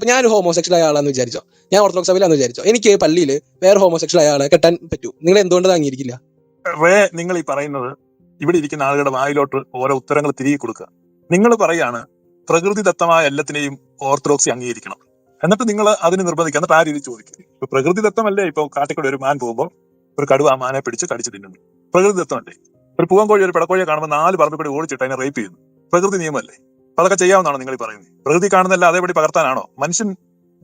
അപ്പൊ ഞാൻ ഹോമോസെക്ഷൽ ആളാന്ന് വിചാരിച്ചോ. ഞാൻ ഓർത്തഡോക്സ് സഭയിലാന്ന് വിചാരിച്ചോ. എനിക്ക് പള്ളിയിൽ വേറെ ഹോമോസെക്ഷൽ ആളെ കെട്ടാൻ പറ്റൂ. നിങ്ങൾ എന്തുകൊണ്ട് താങ്ങിയിരിക്കില്ല നിങ്ങൾ ഈ പറയുന്നത് ഇവിടെ ഇരിക്കുന്ന ആളുകളുടെ വായിലോട്ട് ഓരോ ഉത്തരങ്ങൾ തിരികെ കൊടുക്കുക. നിങ്ങൾ പറയാണ് പ്രകൃതിദത്തമായ എല്ലാത്തിനെയും ഓർത്തഡോക്സി അംഗീകരിക്കണം. എന്നിട്ട് നിങ്ങൾ അതിന് നിർബന്ധിക്കുക. എന്നിട്ട് ആ രീതി ചോദിക്കുക. ഇപ്പൊ പ്രകൃതിദത്തമല്ലേ ഇപ്പൊ കാട്ടിക്കൂടെ ഒരു മാൻ പോകുമ്പോൾ ഒരു കടുവ ആ മാനെ പിടിച്ച് കടിച്ചു തിന്നുന്നു. പ്രകൃതിദത്തമല്ലേ ഒരു പൂവൻകോഴി ഒരു പിടക്കോഴിയെ കാണുമ്പോൾ നാല് പറമ്പിൽ കൂടി ഓടിച്ചിട്ട് അതിനെ റേപ്പ് ചെയ്യുന്നു. പ്രകൃതി നിയമമല്ലേ? അതൊക്കെ ചെയ്യാവുന്നതാണോ നിങ്ങൾ ഈ പറയുന്നത്. പ്രകൃതി കാണുന്നല്ല അതേപടി പകർത്താനാണോ? മനുഷ്യൻ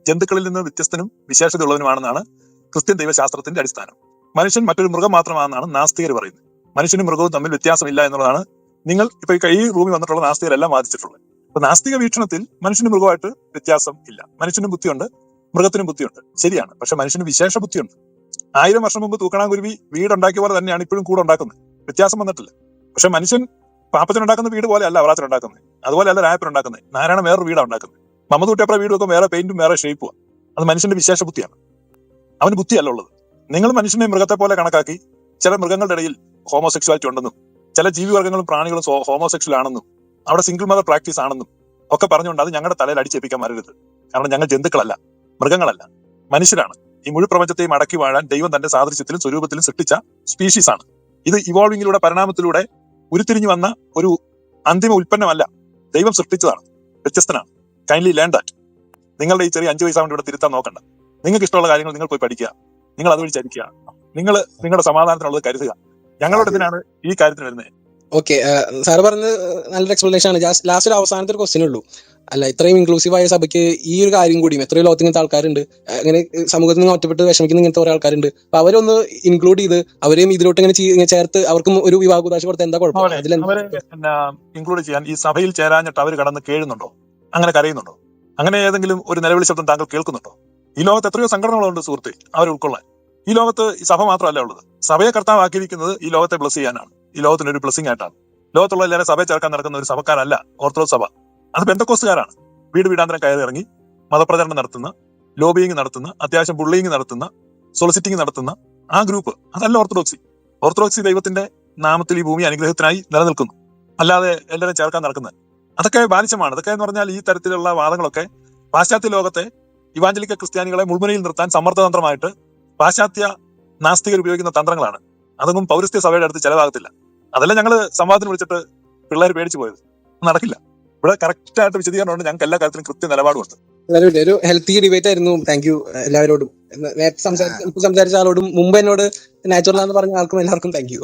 ജന്തുക്കളിൽ നിന്ന് വ്യത്യസ്തനും വിശേഷതയുള്ളവനുമാണെന്നാണ് ക്രിസ്ത്യൻ ദൈവശാസ്ത്രത്തിന്റെ അടിസ്ഥാനം. മനുഷ്യൻ മറ്റൊരു മൃഗം മാത്രമാണെന്നാണ് നാസ്തികർ പറയുന്നത്. മനുഷ്യനും മൃഗവും തമ്മിൽ വ്യത്യാസമില്ല എന്നുള്ളതാണ് നിങ്ങൾ ഇപ്പൊ ഈ കൈ റൂമിൽ വന്നിട്ടുള്ള നാസ്തികരെല്ലാം വാദിച്ചിട്ടുള്ളത്. അപ്പൊ നാസ്തിക വീക്ഷണത്തിൽ മനുഷ്യനും മൃഗമായിട്ട് വ്യത്യാസം ഇല്ല. മനുഷ്യനും ബുദ്ധിയുണ്ട് മൃഗത്തിനും ബുദ്ധിയുണ്ട്. ശരിയാണ്. പക്ഷെ മനുഷ്യന് വിശേഷ ബുദ്ധിയുണ്ട്. ആയിരം വർഷം മുമ്പ് തൂക്കണാകുരുവി വീടുണ്ടാക്കിയ പോലെ തന്നെയാണ് ഇപ്പോഴും കൂടെ ഉണ്ടാക്കുന്നത് വ്യത്യാസം വന്നിട്ടില്ല. പക്ഷെ മനുഷ്യൻ പാപ്പച്ചനുണ്ടാക്കുന്ന വീട് പോലെ അല്ല അവറാച്ചൻ ഉണ്ടാക്കുന്നത് അതുപോലെ അല്ല രായപ്പൻ ഉണ്ടാക്കുന്നത്. നാരായണ വേറൊരു വീടാണ് ഉണ്ടാക്കുന്നത്. മമ്മദൂട്ടിയപ്പുറ വീട് വെക്കുമ്പോൾ വേറെ പെയിന്റും വേറെ ഷേപ്പും അത് മനുഷ്യന്റെ വിശേഷ ബുദ്ധിയാണ്. അവന് ബുദ്ധിയല്ല ഉള്ളത്. നിങ്ങൾ മനുഷ്യനെ മൃഗത്തെ പോലെ കണക്കാക്കി ചില മൃഗങ്ങളുടെ ഇടയിൽ ഹോമോസെക്ഷുവാലിറ്റി ഉണ്ടെന്നും ചില ജീവിവർഗങ്ങളും പ്രാണികളും ഹോമോസെക്ഷൽ ആണെന്നും അവിടെ സിംഗിൾ മദർ പ്രാക്ടീസ് ആണെന്നും ഒക്കെ പറഞ്ഞുകൊണ്ട് അത് ഞങ്ങളുടെ തലയിൽ അടിച്ചേപ്പിക്കാൻ വരരുത് കാരണം ഞങ്ങൾ ജന്തുക്കളല്ല മൃഗങ്ങളല്ല. മനുഷ്യരാണ്. ഈ മുഴു പ്രപഞ്ചത്തെയും അടക്കി വാഴാൻ ദൈവം തന്റെ സാദൃശ്യത്തിലും സ്വരൂപത്തിലും സൃഷ്ടിച്ച സ്പീഷീസ് ആണ്. ഇത് ഇവോൾവിംഗിലൂടെ പരിണാമത്തിലൂടെ ഉരുത്തിരിഞ്ഞു വന്ന ഒരു അന്തിമ ഉൽപ്പന്നമല്ല. ദൈവം സൃഷ്ടിച്ചതാണ്. വ്യത്യസ്തനാണ്. കൈൻഡ്ലി ലേൺ ദാറ്റ് നിങ്ങളുടെ ഈ ചെറിയ അഞ്ചു വയസ്സാണ് ഇവിടെ തിരുത്താൻ നോക്കണ്ട. നിങ്ങൾക്ക് ഇഷ്ടമുള്ള കാര്യങ്ങൾ നിങ്ങൾ പോയി പഠിക്കുക. നിങ്ങൾ അതുവഴി ചരിക്കുക നിങ്ങൾ നിങ്ങളുടെ സമാധാനത്തിനുള്ളത് കരുതുക. ഞങ്ങളുടെ ഇതിനാണ് ഈ കാര്യത്തിന് വരുന്നത്? ഓക്കെ സാർ പറഞ്ഞത് നല്ലൊരു എക്സ്പ്ലനേഷൻ ആണ്. ലാസ്റ്റ് ഒരു അവസാനത്തെ ഒരു ക്വസ്റ്റ്യൻ ഉള്ളൂ. അല്ല ഇത്രയും ഇൻക്ലൂസീവ് ആയ സഭയ്ക്ക് ഈ ഒരു കാര്യം കൂടിയും എത്രയോ ലോകത്ത് ഇങ്ങനത്തെ ആൾക്കാരുണ്ട്. അങ്ങനെ സമൂഹത്തിൽ നിന്ന് ഒറ്റപ്പെട്ട് വിഷമിക്കുന്ന ഇങ്ങനത്തെ കുറെ ആൾക്കാരുണ്ട്. അപ്പൊ അവരൊന്ന് ഇൻക്ലൂഡ് ചെയ്ത് അവരെയും ഇതിലോട്ട് ഇങ്ങനെ ചേർത്ത് അവർക്കും ഒരു വിവാഹകുദാശ കൊടുത്ത എന്താ കുഴപ്പം? ഇൻക്ലൂഡ് ചെയ്യാൻ ഈ സഭയിൽ ചേരാഞ്ഞിട്ട് അവർ കടന്ന് കേഴുന്നുണ്ടോ? അങ്ങനെ കരയുന്നുണ്ടോ? അങ്ങനെ ഏതെങ്കിലും ഒരു നിലവിളി ശബ്ദം താങ്കൾ കേൾക്കുന്നുണ്ടോ? ഈ ലോകത്ത് എത്രയോ സംഘടനകളുണ്ട് സുഹൃത്തെ അവരെ ഉൾക്കൊള്ളാൻ. ഈ ലോകത്ത് ഈ സഭ മാത്രമല്ല ഉള്ളത്. സഭയെ കർത്താവാക്കിയിരിക്കുന്നത് ഈ ലോകത്തെ ബ്ലസ് ചെയ്യാനാണ്. ഈ ലോകത്തിന് ഒരു ബ്ലസ്സിംഗ് ആയിട്ടാണ്. ലോകത്തുള്ള എല്ലാവരും സഭയെ ചേർക്കാൻ നടക്കുന്ന ഒരു സഭക്കാരല്ല ഓർത്തഡോക്സ് സഭ. അത് ബന്ധക്കോസുകാരാണ് വീട് വീടാന്തരം കയറി ഇറങ്ങി മതപ്രചരണം നടത്തുന്ന ലോബിയിങ് നടത്തുന്ന അത്യാവശ്യം ബുള്ളിങ് നടത്തുന്ന സൊളിസിറ്റിംഗ് നടത്തുന്ന ആ ഗ്രൂപ്പ് അതല്ല ഓർത്തഡോക്സി ഓർത്തഡോക്സി ദൈവത്തിന്റെ നാമത്തിൽ ഈ ഭൂമി അനുഗ്രഹത്തിനായി നിലനിൽക്കുന്നു. അല്ലാതെ എല്ലാവരും ചേർക്കാൻ നടക്കുന്നത് അതൊക്കെ ബാലിശമാണ്. അതൊക്കെ എന്ന് പറഞ്ഞാൽ ഈ തരത്തിലുള്ള വാദങ്ങളൊക്കെ പാശ്ചാത്യ ലോകത്തെ ഇവാഞ്ചലിക്ക ക്രിസ്ത്യാനികളെ മുൾമുനയിൽ നിർത്താൻ സമ്മർദ്ദതന്ത്രമായിട്ട് പാശ്ചാത്യ നാസ്തികർ ഉപയോഗിക്കുന്ന തന്ത്രങ്ങളാണ്. അതൊന്നും പൗരസ്ത്യ സഭയുടെ അടുത്ത് ചിലവാകത്തില്ല. അതല്ല ഞങ്ങൾ സംവാദത്തിന് വിളിച്ചിട്ട് പിള്ളേർ പേടിച്ചു പോയത്. നടക്കില്ല. ഇവിടെ കറക്റ്റ് ആയിട്ട് വിശദീകരണമുണ്ട്. ഞങ്ങൾക്ക് എല്ലാ കാര്യത്തിലും കൃത്യ നിലപാടുമുണ്ട്. ഒരു ഹെൽത്തി ഡിബേറ്റ് ആയിരുന്നു. താങ്ക് യു എല്ലാവരോടും. നേരത്തെ സംസാരിച്ച ആളോടും മുമ്പ് എന്നോട് നാച്ചുറൽ ആണെന്ന് പറഞ്ഞ ആൾക്കും എല്ലാവർക്കും താങ്ക് യു